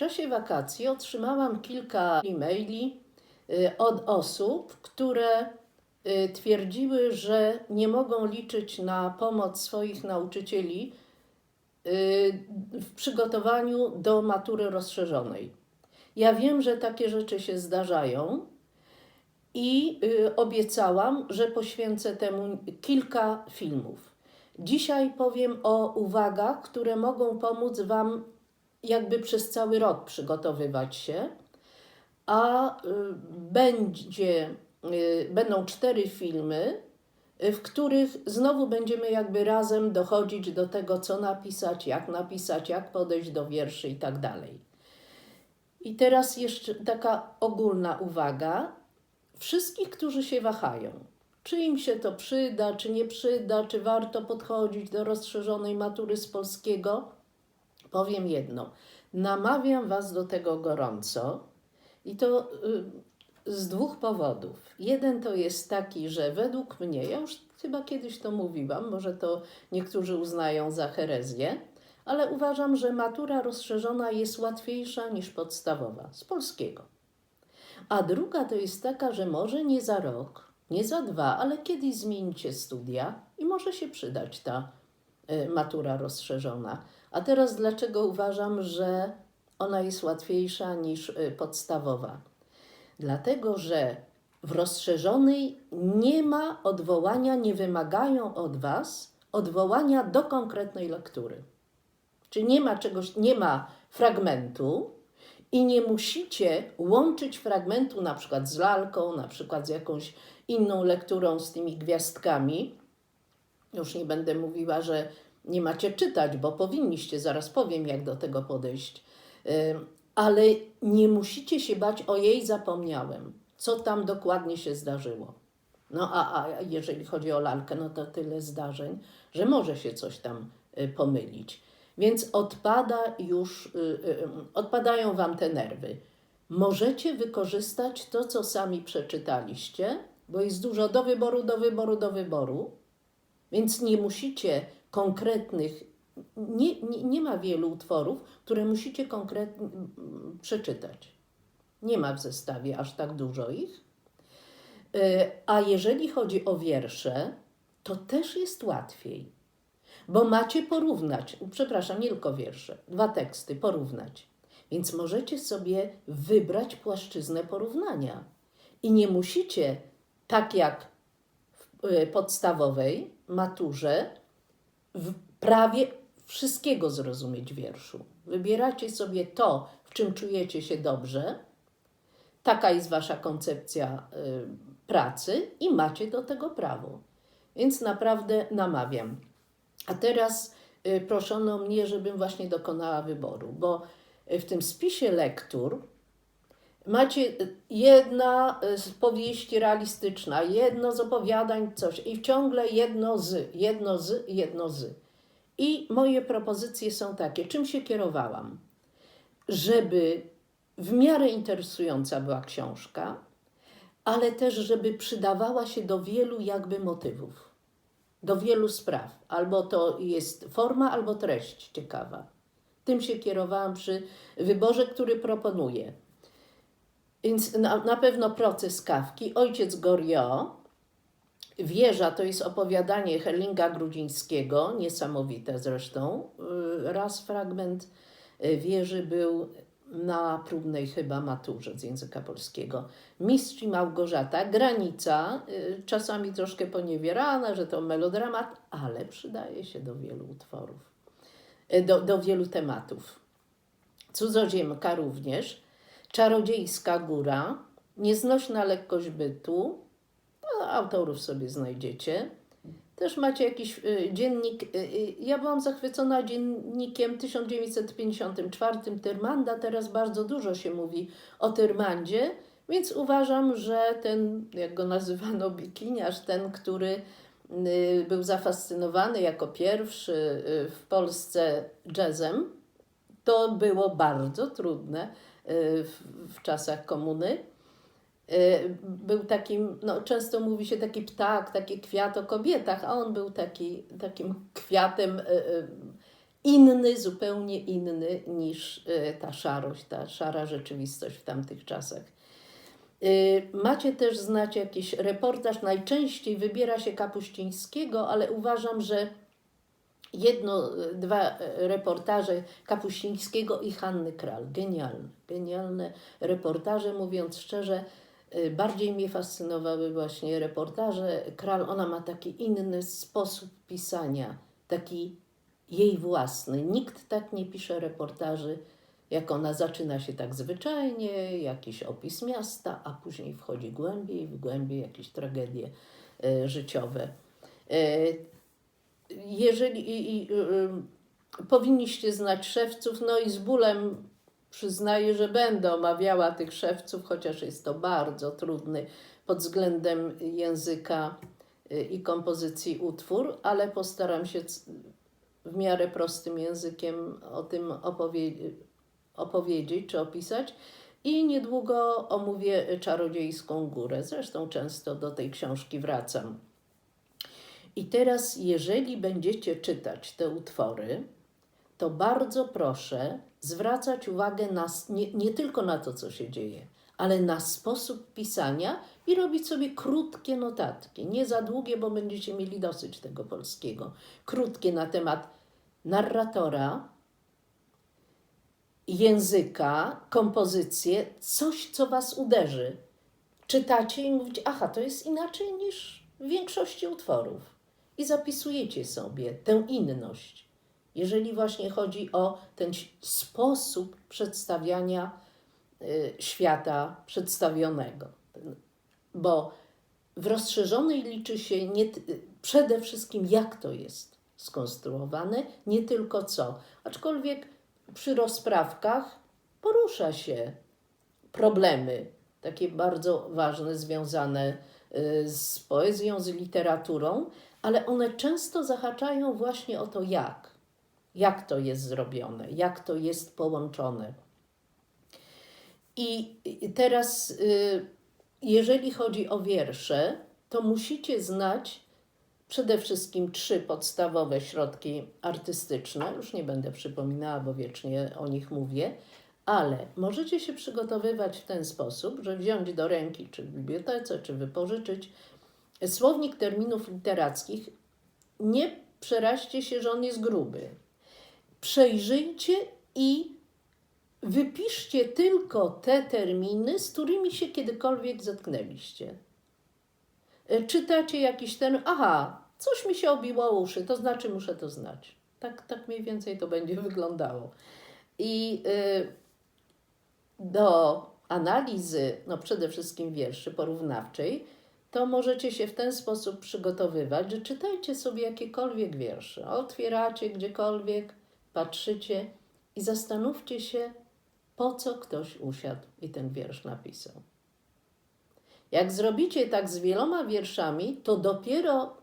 czasie wakacji otrzymałam kilka e-maili y, od osób, które y, twierdziły, że nie mogą liczyć na pomoc swoich nauczycieli y, w przygotowaniu do matury rozszerzonej. Ja wiem, że takie rzeczy się zdarzają i obiecałam, że poświęcę temu kilka filmów. Dzisiaj powiem o uwagach, które mogą pomóc Wam jakby przez cały rok przygotowywać się, a y, będzie, y, będą cztery filmy, y, w których znowu będziemy jakby razem dochodzić do tego, co napisać, jak napisać, jak podejść do wierszy i tak dalej. I teraz jeszcze taka ogólna uwaga. Wszystkich, którzy się wahają, czy im się to przyda, czy nie przyda, czy warto podchodzić do rozszerzonej matury z polskiego, powiem jedno. Namawiam Was do tego gorąco i to y, z dwóch powodów. Jeden to jest taki, że według mnie, ja już chyba kiedyś to mówiłam, może to niektórzy uznają za herezję, ale uważam, że matura rozszerzona jest łatwiejsza niż podstawowa z polskiego. A druga to jest taka, że może nie za rok, nie za dwa, ale kiedyś zmienicie studia i może się przydać ta matura rozszerzona. A teraz dlaczego uważam, że ona jest łatwiejsza niż y, podstawowa? Dlatego, że w rozszerzonej nie ma odwołania, nie wymagają od Was odwołania do konkretnej lektury. Czy nie ma czegoś, nie ma fragmentu i nie musicie łączyć fragmentu na przykład z lalką, na przykład z jakąś inną lekturą z tymi gwiazdkami. Już nie będę mówiła, że nie macie czytać, bo powinniście, zaraz powiem, jak do tego podejść. Ale nie musicie się bać, o jej zapomniałem, co tam dokładnie się zdarzyło. No a, a jeżeli chodzi o lalkę, no to tyle zdarzeń, że może się coś tam y, pomylić. Więc odpada już, y, y, odpadają Wam te nerwy. Możecie wykorzystać to, co sami przeczytaliście, bo jest dużo do wyboru, do wyboru, do wyboru, więc nie musicie konkretnych, nie, nie, nie ma wielu utworów, które musicie konkretnie przeczytać. Nie ma w zestawie aż tak dużo ich. Y, A jeżeli chodzi o wiersze, to też jest łatwiej, bo macie porównać, przepraszam, nie tylko wiersze, dwa teksty porównać. Więc możecie sobie wybrać płaszczyznę porównania. I nie musicie, tak jak w y, podstawowej maturze, w prawie wszystkiego zrozumieć wierszu. Wybieracie sobie to, w czym czujecie się dobrze. Taka jest wasza koncepcja y, pracy i macie do tego prawo. Więc naprawdę namawiam. A teraz y, proszono mnie, żebym właśnie dokonała wyboru, bo y, w tym spisie lektur macie jedna y, z powieści realistyczna, jedno z opowiadań, coś i ciągle jedno z, jedno z, jedno z. I moje propozycje są takie, czym się kierowałam? Żeby w miarę interesująca była książka, ale też, żeby przydawała się do wielu jakby motywów, do wielu spraw. Albo to jest forma, albo treść ciekawa. Tym się kierowałam przy wyborze, który proponuję. Więc na, na pewno proces Kawki, Ojciec Goriot, Wieża to jest opowiadanie Herlinga Grudzińskiego, niesamowite zresztą. Y, Raz fragment y, wieży był na próbnej chyba maturze z języka polskiego. Mistrz i Małgorzata, granica, y, czasami troszkę poniewierana, że to melodramat, ale przydaje się do wielu utworów, do, do wielu tematów. Cudzoziemka również, Czarodziejska góra, Nieznośna lekkość bytu, no, autorów sobie znajdziecie. Też macie jakiś y, dziennik. Y, y, ja byłam zachwycona dziennikiem 1954 Tyrmanda. Teraz bardzo dużo się mówi o Tyrmandzie, więc uważam, że ten, jak go nazywano, bikiniarz, ten, który y, był zafascynowany jako pierwszy y, w Polsce jazzem, to było bardzo trudne w, w czasach komuny. Y, Był takim, no często mówi się taki ptak, taki kwiat o kobietach, a on był taki, takim kwiatem y, y, inny, zupełnie inny niż ta szarość, ta szara rzeczywistość w tamtych czasach. Y, Macie też znać jakiś reportaż. Najczęściej wybiera się Kapuścińskiego, ale uważam, że jedno, y, dwa y, reportaże Kapuścińskiego i Hanny Kral. Genialne, genialne reportaże, mówiąc szczerze. y, Bardziej mnie fascynowały właśnie reportaże. Kral, ona ma taki inny sposób pisania, taki jej własny. Nikt tak nie pisze reportaży, jak ona zaczyna się tak zwyczajnie, jakiś opis miasta, a później wchodzi głębiej, w głębiej jakieś tragedie e, życiowe. Jeżeli i, i, y, powinniście znać szewców, no i z bólem przyznaję, że będę omawiała tych szewców, chociaż jest to bardzo trudny pod względem języka y, i kompozycji utwór, ale postaram się w miarę prostym językiem o tym opowie- opowiedzieć czy opisać. I niedługo omówię Czarodziejską Górę. Zresztą często do tej książki wracam. I teraz, jeżeli będziecie czytać te utwory, to bardzo proszę zwracać uwagę na, nie, nie tylko na to, co się dzieje, ale na sposób pisania i robić sobie krótkie notatki. Nie za długie, bo będziecie mieli dosyć tego polskiego. Krótkie na temat narratora, języka, kompozycję, coś, co was uderzy. Czytacie i mówicie, aha, to jest inaczej niż w większości utworów. I zapisujecie sobie tę inność, jeżeli właśnie chodzi o ten sposób przedstawiania y, świata przedstawionego. Bo w rozszerzonej liczy się nie, przede wszystkim, jak to jest skonstruowane, nie tylko co. Aczkolwiek przy rozprawkach porusza się problemy, takie bardzo ważne, związane y, z poezją, z literaturą, ale one często zahaczają właśnie o to, jak. Jak to jest zrobione, jak to jest połączone. I teraz, y, jeżeli chodzi o wiersze, to musicie znać przede wszystkim trzy podstawowe środki artystyczne. Już nie będę przypominała, bo wiecznie o nich mówię, ale możecie się przygotowywać w ten sposób, że wziąć do ręki, czy w bibliotece, czy wypożyczyć słownik terminów literackich. Nie przeraźcie się, że on jest gruby. Przejrzyjcie i wypiszcie tylko te terminy, z którymi się kiedykolwiek zetknęliście. E, Czytacie jakiś ten, aha, coś mi się obiło uszy, to znaczy muszę to znać. Tak, tak mniej więcej to będzie wyglądało. I y, do analizy, no przede wszystkim wierszy porównawczej, to możecie się w ten sposób przygotowywać, że czytajcie sobie jakiekolwiek wiersze, otwieracie gdziekolwiek, patrzycie i zastanówcie się, po co ktoś usiadł i ten wiersz napisał. Jak zrobicie tak z wieloma wierszami, to dopiero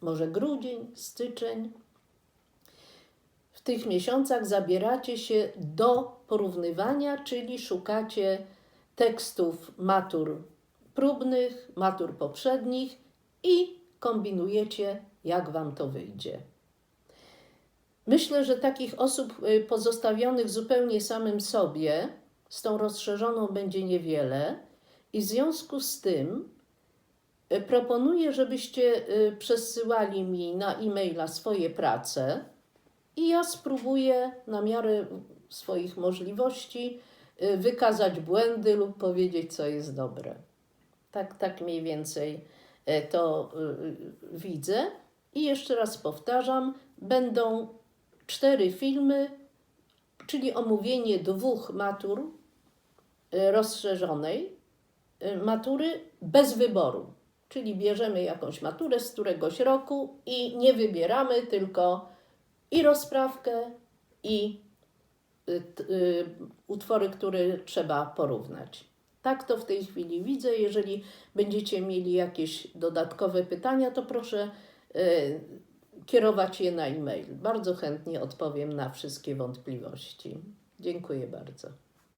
może grudzień, styczeń, w tych miesiącach zabieracie się do porównywania, czyli szukacie tekstów matur próbnych, matur poprzednich i kombinujecie, jak wam to wyjdzie. Myślę, że takich osób y, pozostawionych zupełnie samym sobie, z tą rozszerzoną będzie niewiele, i w związku z tym y, proponuję, żebyście y, przesyłali mi na e-maila swoje prace i ja spróbuję na miarę swoich możliwości y, wykazać błędy lub powiedzieć, co jest dobre. Tak, tak mniej więcej e, to y, y, widzę. I jeszcze raz powtarzam, będą cztery filmy, czyli omówienie dwóch matur y, rozszerzonej, y, matury bez wyboru. Czyli bierzemy jakąś maturę z któregoś roku i nie wybieramy, tylko i rozprawkę, i utwory, które trzeba porównać. Tak to w tej chwili widzę. Jeżeli będziecie mieli jakieś dodatkowe pytania, to proszę y, kierować je na e-mail. Bardzo chętnie odpowiem na wszystkie wątpliwości. Dziękuję bardzo.